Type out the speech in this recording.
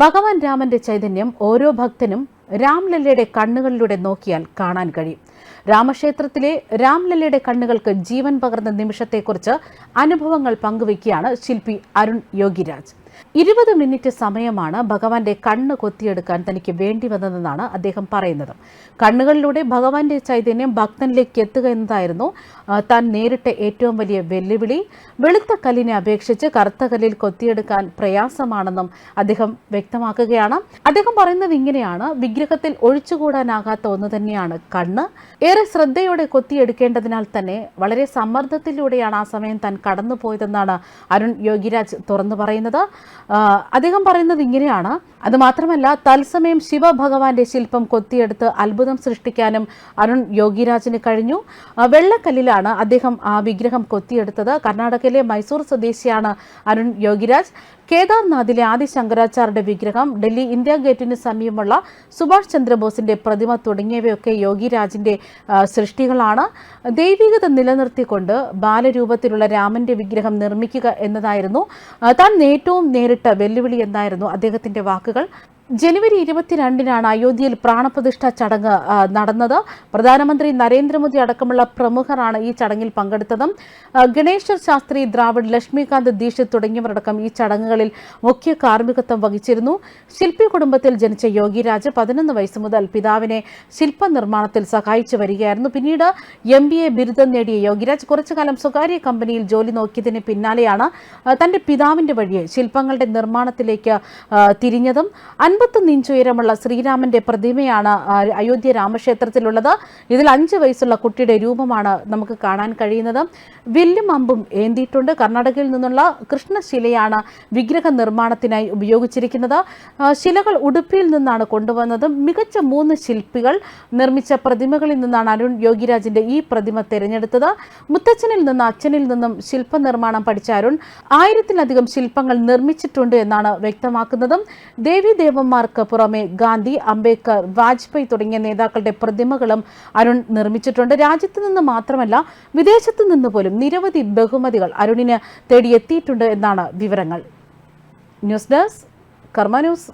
ഭഗവാൻ രാമന്റെ ചൈതന്യം ഓരോ ഭക്തനും രാംലല്ലയുടെ കണ്ണുകളിലൂടെ നോക്കിയാൽ കാണാൻ കഴിയും. രാമക്ഷേത്രത്തിലെ രാംലല്ലയുടെ കണ്ണുകൾക്ക് ജീവൻ പകർന്ന നിമിഷത്തെക്കുറിച്ച് അനുഭവങ്ങൾ പങ്കുവയ്ക്കുകയാണ് ശില്പി അരുൺ യോഗിരാജ്. ഇരുപത് മിനിറ്റ് സമയമാണ് ഭഗവാന്റെ കണ്ണ് കൊത്തിയെടുക്കാൻ തനിക്ക് വേണ്ടി വന്നതെന്നാണ് അദ്ദേഹം പറയുന്നത്. കണ്ണുകളിലൂടെ ഭഗവാന്റെ ചൈതന്യം ഭക്തനിലേക്ക് എത്തുക എന്നതായിരുന്നു താൻ നേരിട്ട ഏറ്റവും വലിയ വെല്ലുവിളി. വെളുത്ത കല്ലിനെ അപേക്ഷിച്ച് കറുത്ത കല്ലിൽ കൊത്തിയെടുക്കാൻ പ്രയാസമാണെന്നും അദ്ദേഹം വ്യക്തമാക്കുകയാണ്. അദ്ദേഹം പറയുന്നത് ഇങ്ങനെയാണ് വിഗ്രഹത്തിൽ ഒഴിച്ചുകൂടാനാകാത്ത ഒന്ന് തന്നെയാണ് കണ്ണ്. ഏറെ ശ്രദ്ധയോടെ കൊത്തിയെടുക്കേണ്ടതിനാൽ തന്നെ വളരെ സമ്മർദ്ദത്തിലൂടെയാണ് ആ സമയം താൻ കടന്നുപോയതെന്നാണ് അരുൺ യോഗിരാജ് തുറന്നു പറയുന്നത്. അദ്ദേഹം പറയുന്നത് ഇങ്ങനെയാണ്. അത് മാത്രമല്ല തത്സമയം ശിവഭഗവാന്റെ ശില്പം കൊത്തിയെടുത്ത് അത്ഭുതം സൃഷ്ടിക്കാനും അരുൺ യോഗിരാജിന് കഴിഞ്ഞു. വെള്ളക്കല്ലിലാണ് അദ്ദേഹം ആ വിഗ്രഹം കൊത്തിയെടുത്തത്. കർണാടകയിലെ മൈസൂർ സ്വദേശിയാണ് അരുൺ യോഗിരാജ്. കേദാർനാഥിലെ ആദി ശങ്കരാചാര്യരുടെ വിഗ്രഹം ഡൽഹി ഇന്ത്യ ഗേറ്റിന് സമീപമുള്ള സുഭാഷ് ചന്ദ്രബോസിന്റെ പ്രതിമ തുടങ്ങിയവയൊക്കെ യോഗിരാജിന്റെ സൃഷ്ടികളാണ്. ദൈവികത നിലനിർത്തിക്കൊണ്ട് ബാലരൂപത്തിലുള്ള രാമന്റെ വിഗ്രഹം നിർമ്മിക്കുക എന്നതായിരുന്നു താൻ ഏറ്റവും നേരിട്ട വെല്ലുവിളി എന്നായിരുന്നു അദ്ദേഹത്തിന്റെ വാക്കുകൾ ജനുവരി ഇരുപത്തിരണ്ടിനാണ് അയോധ്യയിൽ പ്രാണപ്രതിഷ്ഠ ചടങ്ങ് നടന്നത്. പ്രധാനമന്ത്രി നരേന്ദ്രമോദി അടക്കമുള്ള പ്രമുഖരാണ് ഈ ചടങ്ങിൽ പങ്കെടുത്തത്. ഗണേശ്വർ ശാസ്ത്രി ദ്രാവിഡ് ലക്ഷ്മികാന്ത് ദീക്ഷിത് തുടങ്ങിയവരടക്കം ഈ ചടങ്ങുകളിൽ മുഖ്യ കാർമ്മികത്വം വഹിച്ചിരുന്നു. ശില്പി കുടുംബത്തിൽ ജനിച്ച യോഗിരാജ് പതിനൊന്ന് വയസ്സ് മുതൽ പിതാവിനെ ശില്പ നിർമ്മാണത്തിൽ സഹായിച്ചു വരികയായിരുന്നു. പിന്നീട് എം ബി എ ബിരുദം നേടിയ യോഗിരാജ് കുറച്ചുകാലം സ്വകാര്യ കമ്പനിയിൽ ജോലി നോക്കിയതിന് പിന്നാലെയാണ് തന്റെ പിതാവിന്റെ വഴിയെ ശില്പങ്ങളുടെ നിർമ്മാണത്തിലേക്ക് തിരിഞ്ഞതും. അൻപത്തൊന്ന് ഇഞ്ച് ഉയരമുള്ള ശ്രീരാമന്റെ പ്രതിമയാണ് അയോധ്യ രാമക്ഷേത്രത്തിലുള്ളത്. ഇതിൽ അഞ്ച് വയസ്സുള്ള കുട്ടിയുടെ രൂപമാണ് നമുക്ക് കാണാൻ കഴിയുന്നത്. വില്ലും അമ്പും ഏന്തിയിട്ടുണ്ട്. കർണാടകയിൽ നിന്നുള്ള കൃഷ്ണശിലയാണ് വിഗ്രഹ നിർമ്മാണത്തിനായി ഉപയോഗിച്ചിരിക്കുന്നത്. ശിലകൾ ഉടുപ്പിയിൽ നിന്നാണ് കൊണ്ടുവന്നത് മികച്ച മൂന്ന് ശില്പികൾ നിർമ്മിച്ച പ്രതിമകളിൽ നിന്നാണ് അരുൺ യോഗിരാജിന്റെ ഈ പ്രതിമ തിരഞ്ഞെടുത്തത്. മുത്തച്ഛനിൽ നിന്ന് അച്ഛനിൽ നിന്നും ശില്പനിർമ്മാണം പഠിച്ച അരുൺ ആയിരത്തിലധികം ശില്പങ്ങൾ നിർമ്മിച്ചിട്ടുണ്ട് എന്നാണ് വ്യക്തമാക്കുന്നതും. വ്യക്തമാക്കുന്നത് ദേവീദേവന്മാർക്ക് പുറമെ ഗാന്ധി അംബേദ്കർ വാജ്പേയി തുടങ്ങിയ നേതാക്കളുടെ പ്രതിമകളും അരുൺ നിർമ്മിച്ചിട്ടുണ്ട്. രാജ്യത്ത് നിന്ന് മാത്രമല്ല വിദേശത്ത് നിന്ന് പോലും നിരവധി ബഹുമതികൾ അരുണിന് തേടിയെത്തിയിട്ടുണ്ട് എന്നാണ് വിവരങ്ങൾ. News desk Karma news.